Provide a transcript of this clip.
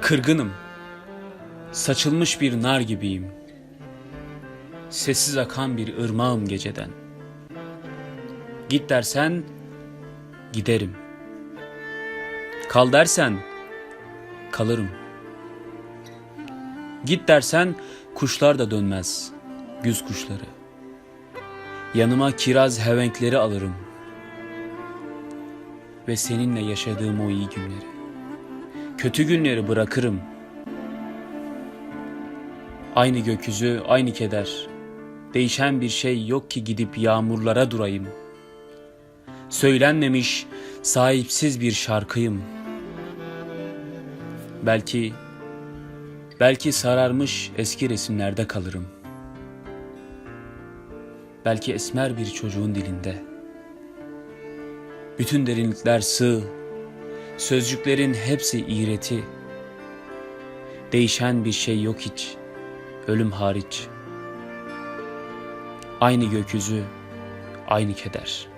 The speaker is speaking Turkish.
Kırgınım. Saçılmış bir nar gibiyim. Sessiz akan bir ırmağım geceden. Git dersen giderim. Kal dersen kalırım. Git dersen kuşlar da dönmez. Güz kuşları. Yanıma kiraz hevenkleri alırım. Ve seninle yaşadığım o iyi günleri. Kötü günleri bırakırım. Aynı gökyüzü, aynı keder. Değişen bir şey yok ki gidip yağmurlara durayım. Söylenmemiş, sahipsiz bir şarkıyım. Belki, belki sararmış eski resimlerde kalırım. Belki esmer bir çocuğun dilinde. Bütün derinlikler sığ, Sözcüklerin hepsi iğreti. Değişen bir şey yok hiç. Ölüm hariç. Aynı gökyüzü, aynı keder.